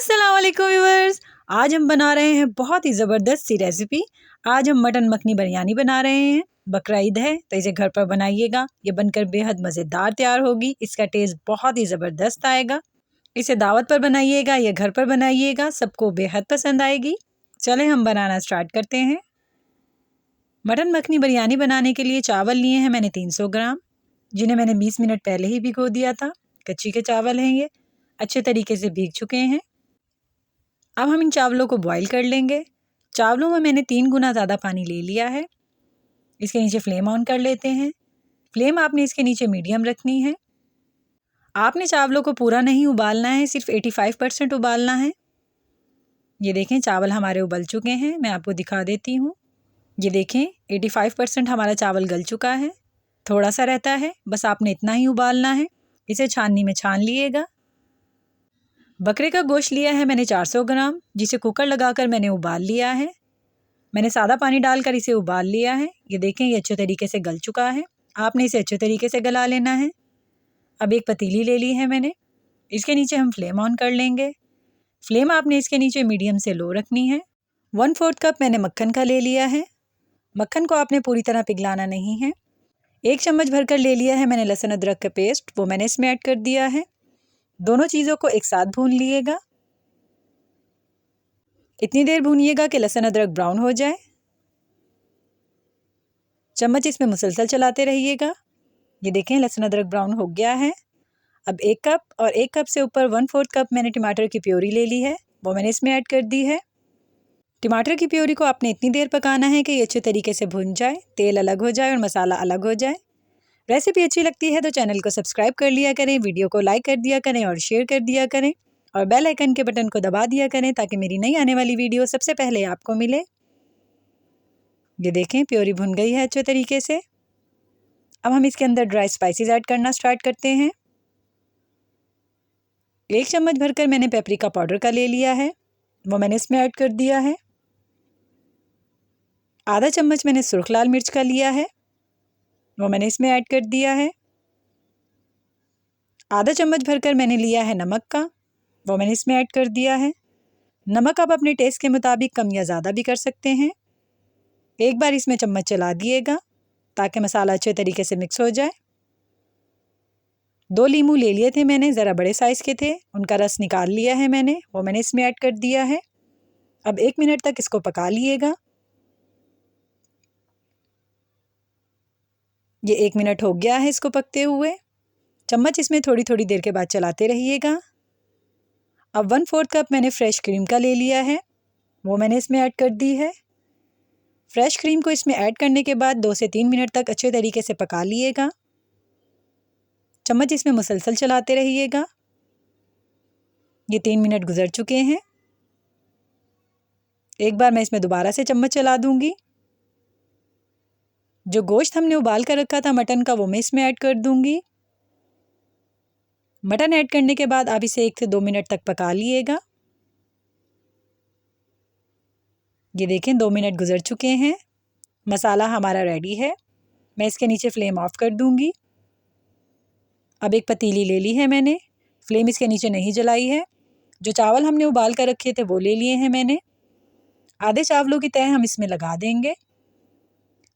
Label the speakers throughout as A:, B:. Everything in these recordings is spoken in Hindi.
A: अस्सलाम वालेकुम व्यूवर्स आज हम बना रहे हैं बहुत ही ज़बरदस्त सी रेसिपी आज हम मटन मखनी बिरयानी बना रहे हैं. बकरा ईद है तो इसे घर पर बनाइएगा. ये बनकर बेहद मज़ेदार तैयार होगी. इसका टेस्ट बहुत ही ज़बरदस्त आएगा. इसे दावत पर बनाइएगा, या घर पर बनाइएगा. सबको बेहद पसंद आएगी. चले, हम बनाना स्टार्ट करते हैं. मटन मखनी बिरयानी बनाने के लिए चावल लिए हैं मैंने तीन सौ ग्राम, जिन्हें मैंने बीस मिनट पहले ही भिगो दिया था. कच्ची के चावल हैं ये. अच्छे तरीके से भीग चुके हैं. अब हम इन चावलों को बॉईल कर लेंगे। चावलों में मैंने तीन गुना ज़्यादा पानी ले लिया है। इसके नीचे फ्लेम ऑन कर लेते हैं। फ्लेम आपने इसके नीचे मीडियम रखनी है। आपने चावलों को पूरा नहीं उबालना है, सिर्फ़ 85 परसेंट उबालना है। ये देखें, चावल हमारे उबल चुके हैं। मैं आपको दिखा देती हूँ। ये देखें 85 परसेंट हमारा चावल गल चुका है। थोड़ा सा रहता है। बस आपने इतना ही उबालना है। इसे छाननी में छान लिएगा। बकरे का गोश्त लिया है मैंने 400 ग्राम, जिसे कुकर लगाकर मैंने उबाल लिया है। मैंने सादा पानी डालकर इसे उबाल लिया है। ये देखें, ये अच्छे तरीके से गल चुका है। आपने इसे अच्छे तरीके से गला लेना है। अब एक पतीली ले ली है मैंने। इसके नीचे हम फ्लेम ऑन कर लेंगे। फ्लेम आपने इसके नीचे मीडियम से लो रखनी है। वन फोर्थ कप मैंने मक्खन का ले लिया है। मक्खन को आपने पूरी तरह पिघलाना नहीं है। एक चम्मच भरकर ले लिया है मैंने लहसुन अदरक का पेस्ट, वो मैंने इसमें ऐड कर दिया है। दोनों चीज़ों को एक साथ भून लिएगा। इतनी देर भूनिएगा कि लहसुन अदरक ब्राउन हो जाए। चम्मच इसमें मुसलसल चलाते रहिएगा। ये देखें, लहसुन अदरक ब्राउन हो गया है। अब एक कप और एक कप से ऊपर वन फोर्थ कप मैंने टमाटर की प्योरी ले ली है। वो मैंने इसमें ऐड कर दी है। टमाटर की प्योरी को आपने इतनी देर पकाना है कि ये अच्छे तरीके से भुन जाए, तेल अलग हो जाए और मसाला अलग हो जाए। रेसिपी अच्छी लगती है तो चैनल को सब्सक्राइब कर लिया करें, वीडियो को लाइक कर दिया करें और शेयर कर दिया करें और बेल आइकन के बटन को दबा दिया करें ताकि मेरी नई आने वाली वीडियो सबसे पहले आपको मिले। ये देखें, प्योरी भुन गई है अच्छे तरीके से। अब हम इसके अंदर ड्राई स्पाइसेस ऐड करना स्टार्ट करते हैं। एक चम्मच भरकर मैंने पेपरिका पाउडर का ले लिया है, वो मैंने इसमें ऐड कर दिया है। आधा चम्मच मैंने सुर्ख लाल मिर्च का लिया है। वो मैंने इसमें ऐड कर दिया है। आधा चम्मच भरकर मैंने लिया है नमक का, वो मैंने इसमें ऐड कर दिया है। नमक आप अपने टेस्ट के मुताबिक कम या ज़्यादा भी कर सकते हैं। एक बार इसमें चम्मच चला दिएगा, ताकि मसाला अच्छे तरीके से मिक्स हो जाए। दो लीमू ले लिए थे मैंने, ज़रा बड़े साइज़ के थे, उनका रस निकाल लिया है मैंने, वो मैंने इसमें ऐड कर दिया है। अब एक मिनट तक इसको पका लिएगा। ये एक मिनट हो गया है इसको पकते हुए। चम्मच इसमें थोड़ी थोड़ी देर के बाद चलाते रहिएगा। अब वन फोर्थ कप मैंने फ़्रेश क्रीम का ले लिया है। वो मैंने इसमें ऐड कर दी है। फ्रेश क्रीम को इसमें ऐड करने के बाद दो से तीन मिनट तक अच्छे तरीके से पका लिएगा। चम्मच इसमें मुसलसल चलाते रहिएगा। ये तीन मिनट गुजर चुके हैं। एक बार मैं इसमें दोबारा से चम्मच चला दूँगी। जो गोश्त हमने उबाल कर रखा था मटन का, वो मैं इसमें ऐड कर दूँगी। मटन ऐड करने के बाद आप इसे एक से दो मिनट तक पका लिएगा। ये देखें, दो मिनट गुजर चुके हैं। मसाला हमारा रेडी है। मैं इसके नीचे फ्लेम ऑफ़ कर दूँगी। अब एक पतीली ले ली है मैंने। फ्लेम इसके नीचे नहीं जलाई है। जो चावल हमने उबाल कर रखे थे, वो ले लिए हैं मैंने। आधे चावलों की तय हम इसमें लगा देंगे।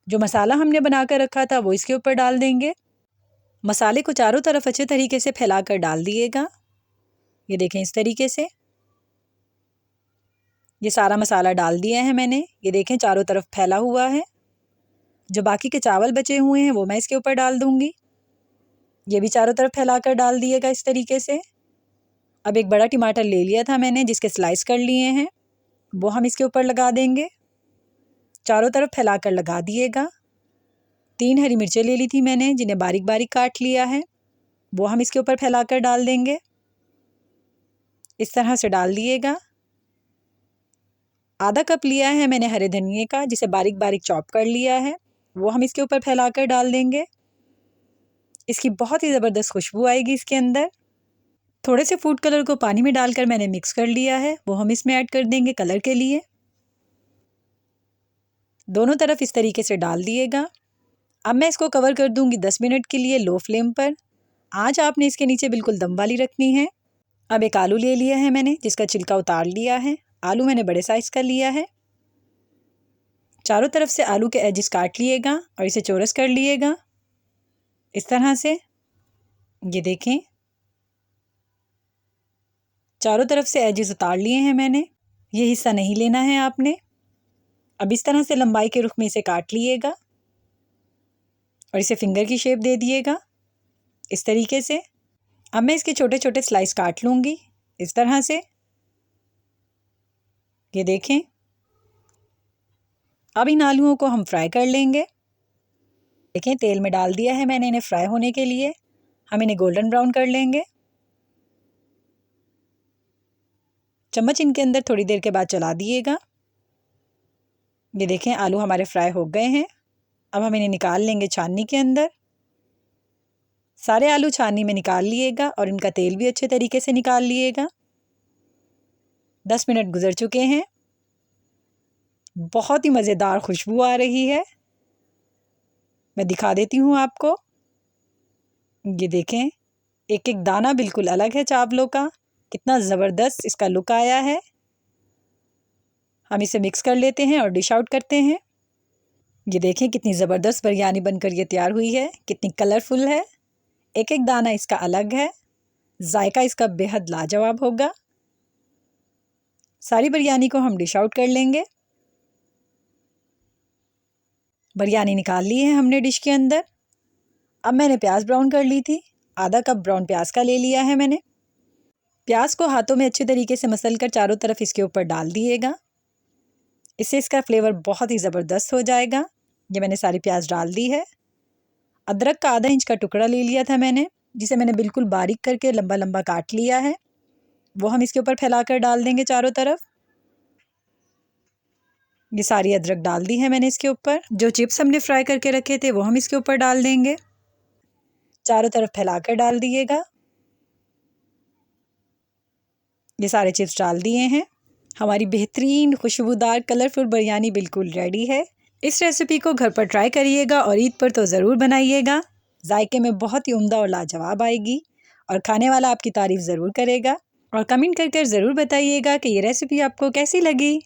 A: जो मसाला हमने बना कर रखा था, वो इसके ऊपर डाल देंगे। मसाले को चारों तरफ़ अच्छे तरीके से फैला कर डाल दिएगा। ये देखें इस तरीके से। ये सारा मसाला डाल दिया है मैंने। ये देखें चारों तरफ़ फैला हुआ है। जो बाकी के चावल बचे हुए हैं, वो मैं इसके ऊपर डाल दूँगी। ये भी चारों तरफ़ फैला कर डाल दिएगा इस तरीके से। अब एक बड़ा टमाटर ले लिया था मैंने, जिसके स्लाइस कर लिए हैं। वो हम इसके ऊपर लगा देंगे। चारों तरफ़ फैला कर लगा दिएगा। तीन हरी मिर्चें ले ली थी मैंने, जिन्हें बारीक बारीक काट लिया है। वो हम इसके ऊपर फैला कर डाल देंगे। इस तरह से डाल दिएगा। आधा कप लिया है मैंने हरे धनिए का, जिसे बारीक बारीक चॉप कर लिया है। वो हम इसके ऊपर फैला कर डाल देंगे। इसकी बहुत ही ज़बरदस्त खुशबू आएगी इसके अंदर। थोड़े से फ़ूड कलर को पानी में डालकर मैंने मिक्स कर लिया है। वो हम इसमें ऐड कर देंगे कलर के लिए। दोनों तरफ़ इस तरीके से डाल दिएगा। अब मैं इसको कवर कर दूँगी दस मिनट के लिए लो फ्लेम पर। आज आपने इसके नीचे बिल्कुल दम वाली रखनी है। अब एक आलू ले लिया है मैंने, जिसका छिलका उतार लिया है। आलू मैंने बड़े साइज़ का लिया है। चारों तरफ़ से आलू के एजिस काट लिएगा और इसे चोरस कर लिएगा। इस तरह से। ये देखें। चारों तरफ़ से एजिस उतार लिए हैं मैंने। ये हिस्सा नहीं लेना है आपने। अब इस तरह से लंबाई के रुख में इसे काट लिएगा और इसे फिंगर की शेप दे दिएगा, इस तरीके से। अब मैं इसके छोटे छोटे स्लाइस काट लूँगी, इस तरह से। ये देखें। अब इन आलूओं को हम फ्राई कर लेंगे। देखें, तेल में डाल दिया है मैंने इन्हें फ्राई होने के लिए। हम इन्हें गोल्डन ब्राउन कर लेंगे। चम्मच इनके अंदर थोड़ी देर के बाद चला दिएगा। ये देखें, आलू हमारे फ्राई हो गए हैं। अब हम इन्हें निकाल लेंगे छाननी के अंदर। सारे आलू छाननी में निकाल लिएगा और इनका तेल भी अच्छे तरीके से निकाल लिएगा। दस मिनट गुजर चुके हैं। बहुत ही मज़ेदार खुशबू आ रही है। मैं दिखा देती हूँ आपको। ये देखें एक एक दाना बिल्कुल अलग है चावलों का। कितना ज़बरदस्त इसका लुक आया है। हम इसे मिक्स कर लेते हैं और डिश आउट करते हैं। ये देखें कितनी ज़बरदस्त बिरयानी बनकर ये तैयार हुई है, कितनी कलरफुल है। एक एक दाना इसका अलग है। जायका इसका बेहद लाजवाब होगा। सारी बिरयानी को हम डिश आउट कर लेंगे। बिरयानी निकाल ली है हमने डिश के अंदर। अब मैंने प्याज ब्राउन कर ली थी। आधा कप ब्राउन प्याज का ले लिया है मैंने। प्याज को हाथों में अच्छे तरीके से मसल कर चारों तरफ़ इसके ऊपर डाल दिएगा। इससे इसका फ्लेवर बहुत ही ज़बरदस्त हो जाएगा। ये मैंने सारी प्याज डाल दी है। अदरक का आधा इंच का टुकड़ा ले लिया था मैंने, जिसे मैंने बिल्कुल बारीक करके लंबा लंबा काट लिया है। वो हम इसके ऊपर फैला कर डाल देंगे चारों तरफ़। ये सारी अदरक डाल दी है मैंने इसके ऊपर। जो चिप्स हमने फ्राई करके रखे थे, वो हम इसके ऊपर डाल देंगे। चारों तरफ़ फैला कर डाल दिएगा। ये सारे चिप्स डाल दिए हैं। हमारी बेहतरीन, खुशबूदार कलरफुल बिरयानी बिल्कुल रेडी है। इस रेसिपी को घर पर ट्राई करिएगा और ईद पर तो ज़रूर बनाइएगा। जायके में बहुत ही उम्दा और लाजवाब आएगी और खाने वाला आपकी तारीफ़ ज़रूर करेगा। और कमेंट करके ज़रूर बताइएगा कि ये रेसिपी आपको कैसी लगी।